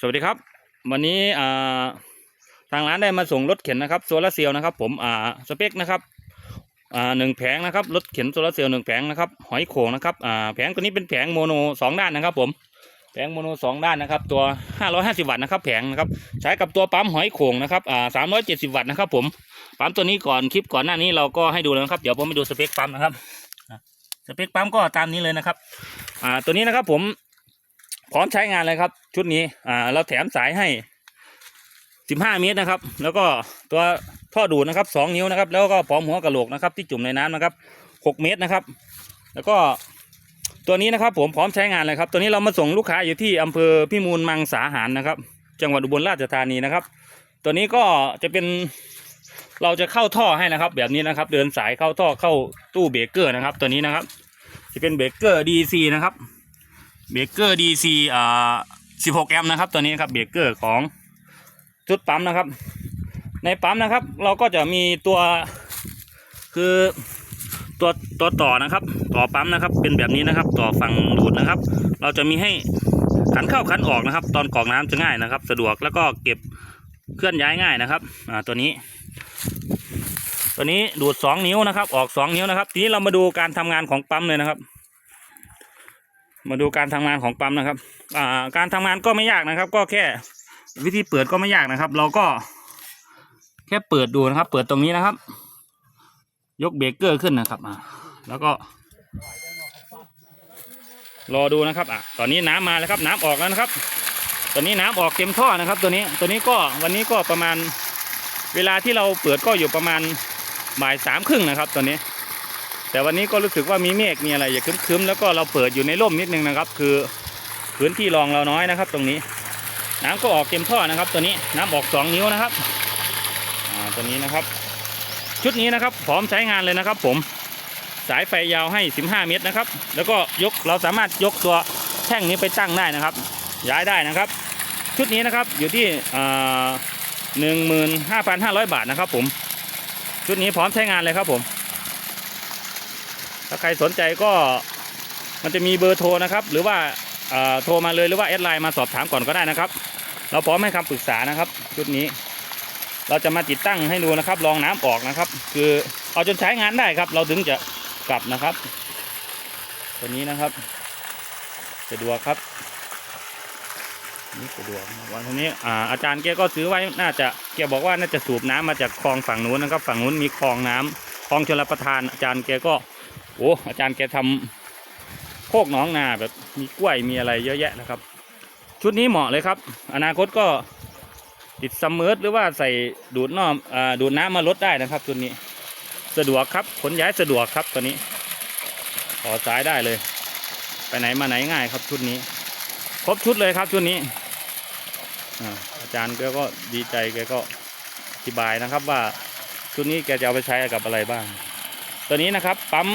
สวัสดีครับ วันนี้อ่าทางร้านได้มาส่งรถเข็นนะครับโซลาเซลล์นะครับ ผมอ่าสเปคนะครับอ่าหนึ่งแผงนะครับรถเข็นโซลาเซลล์หนึ่งแผงนะครับหอยโข่งนะครับอ่าแผงตัวนี้เป็นแผงโมโนสองด้านนะครับ ผมแผงโมโนสองด้านนะครับ ตัว550วัตต์นะครับแผงนะครับใช้กับตัวปั๊มหอยโข่งนะครับอ่า370วัตต์นะครับ ผมปั๊มตัวนี้ก่อนคลิปก่อนหน้านี้เราก็ให้ดูแล้วนะครับเดี๋ยวผมไปดูสเปคปั๊มนะครับสเปคปั๊มก็ตามนี้เลยนะครับอ่าตัวนี้นะครับผม พร้อมใช้งานเลยครับ ชุดนี้อ่าเราแถมสายให้15เมตรนะครับ แล้วก็ตัวท่อดูดนะครับ2นิ้วนะครับ แล้วก็พร้อมหัวกระโหลกนะครับ ที่จุ่มในน้ำนะครับ6เมตรนะครับ แล้วก็ตัวนี้นะครับ ผมพร้อมใช้งานเลยครับ ตัวนี้เรามาส่งลูกค้าอยู่ที่อำเภอพิมูลมังสาหารนะครับ จังหวัดอุบลราชธานีนะครับ ตัวนี้ก็จะเป็นเราจะเข้าท่อให้นะครับ แบบนี้นะครับ เดินสายเข้าท่อเข้าตู้เบรกเกอร์นะครับ ตัวนี้นะครับ จะเป็นเบรกเกอร์ DC นะครับ เบรกเกอร์ DC อ่า16แอมป์นะครับตัวนี้ครับเบรกเกอร์ของชุดปั๊มนะครับ ในปั๊มนะครับ เราก็จะมีตัวคือตัวตัวต่อนะครับ ต่อปั๊มนะครับ เป็นแบบนี้นะครับ ต่อฝั่งดูดนะครับ เราจะมีให้ขันเข้าขันออกนะครับ ตอนกรอกน้ำจะง่ายนะครับ สะดวกแล้วก็เก็บเคลื่อนย้ายง่ายนะครับอ่าตัวนี้ ตัวนี้ดูด 2 นิ้วนะครับ ออก 2 นิ้วนะครับ ทีนี้เรามาดูการทำงานของปั๊มเลยนะครับ มาดูการทำงานของปั๊มนะครับ อ่า การทำงานก็ไม่ยากนะครับ ก็แค่วิธีเปิดก็ไม่ยากนะครับ เราก็ แค่เปิดดูนะครับ เปิดตรงนี้นะครับ ยกเบรกเกอร์ขึ้นนะครับอ่าแล้วก็ รอดูนะครับอะตอนนี้น้ำมาแล้วครับ น้ำออกแล้วนะครับ ตอนนี้น้ำออกเต็มท่อนะครับ ตัวนี้ ตัวนี้ก็วันนี้ก็ประมาณ เวลาที่เราเปิดก็อยู่ประมาณบ่ายสามครึ่งนะครับตอนนี้ แต่วันนี้ก็รู้สึกว่ามีเมฆมีอะไรอย่าครึ้มๆแล้วก็เราเปิดอยู่ในร่มนิดนึงนะครับ คือพื้นที่รองเราน้อยนะครับ ตรงนี้ น้ำก็ออกเต็มท่อนะครับ ตัวนี้น้ำออกสองนิ้วนะครับอ่าตัวนี้นะครับ ชุดนี้นะครับพร้อมใช้งานเลยนะครับ ผมสายไฟยาวให้ 15 เมตรนะครับ แล้วก็ยกเราสามารถยกตัวแท่งนี้ไปตั้งได้นะครับ ย้ายได้นะครับ ชุดนี้นะครับอยู่ที่หนึ่งหมื่นห้าพันห้าร้อยบาทนะครับ ผม ชุดนี้พร้อมใช้งานเลยครับผม ถ้าใครสนใจก็มันจะมีเบอร์โทรนะครับ หรือว่าโทรมาเลยหรือว่าแอดไลน์มาสอบถามก่อนก็ได้นะครับ เราพร้อมให้คำปรึกษานะครับ ชุดนี้ เราจะมาติดตั้งให้ดูนะครับลองน้ำออกนะครับ คือเอาจนใช้งานได้ครับ เราถึงจะกลับนะครับ ตัวนี้นะครับสะดวกครับนี่สะดวกวันนี้อ่าอาจารย์แกก็ซื้อไว้น่าจะแกบอกว่าน่าจะสูบน้ำมาจากคลองฝั่งนู้นนะครับ ฝั่งนู้นมีคลองน้ำคลองชลประทานอาจารย์แกก็ โอ้อาจารย์แกทำโคกหนองนาแบบมีกล้วยมีอะไรเยอะแยะนะครับ ชุดนี้เหมาะเลยครับ อนาคตก็ติดซัมเมอร์หรือว่าใส่ดูดน้ำอ่าดูดน้ำมาลดได้นะครับชุดนี้ สะดวกครับขนย้ายสะดวกครับตัวนี้ต่อสายได้เลย ไปไหนมาไหนง่ายครับชุดนี้ ครบชุดเลยครับชุดนี้อาจารย์แกก็ดีใจแกก็อธิบายนะครับว่าชุดนี้แกจะเอาไปใช้กับอะไรบ้าง ตัวนี้นะครับปั๊ม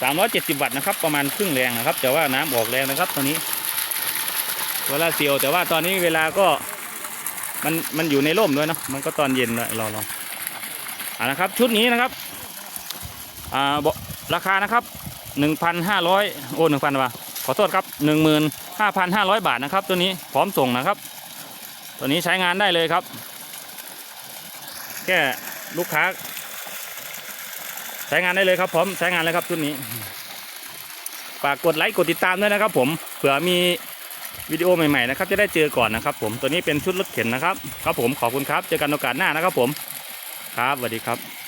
370 วัตต์นะครับ ประมาณครึ่งแรงนะครับ แต่ว่าน้ำออกแรงนะครับตัวนี้โซลาเซลล์แต่ว่าตอนนี้เวลาก็มันมันอยู่ในร่มด้วยเนะมันก็ตอนเย็นเลยรอรออ่านะครับ ชุดนี้นะครับอ่าราคานะครับ 1,500 โอ้1,000ว่ะขอโทษครับ 15,500 บาทนะครับ ตัวนี้พร้อมส่งนะครับ ตัวนี้ใช้งานได้เลยครับ แค่ลูกค้า ใช้งานได้เลยครับพร้อมใช้งานแล้วครับชุดนี้ฝากกดไลค์กดติดตามด้วยนะครับ ผมเผื่อมีวิดีโอใหม่ๆนะครับจะได้เจอก่อนนะครับ ผมตัวนี้เป็นชุดรถเข็นนะครับครับผมขอบคุณครับ เจอกันโอกาสหน้านะครับ ผมครับสวัสดีครับ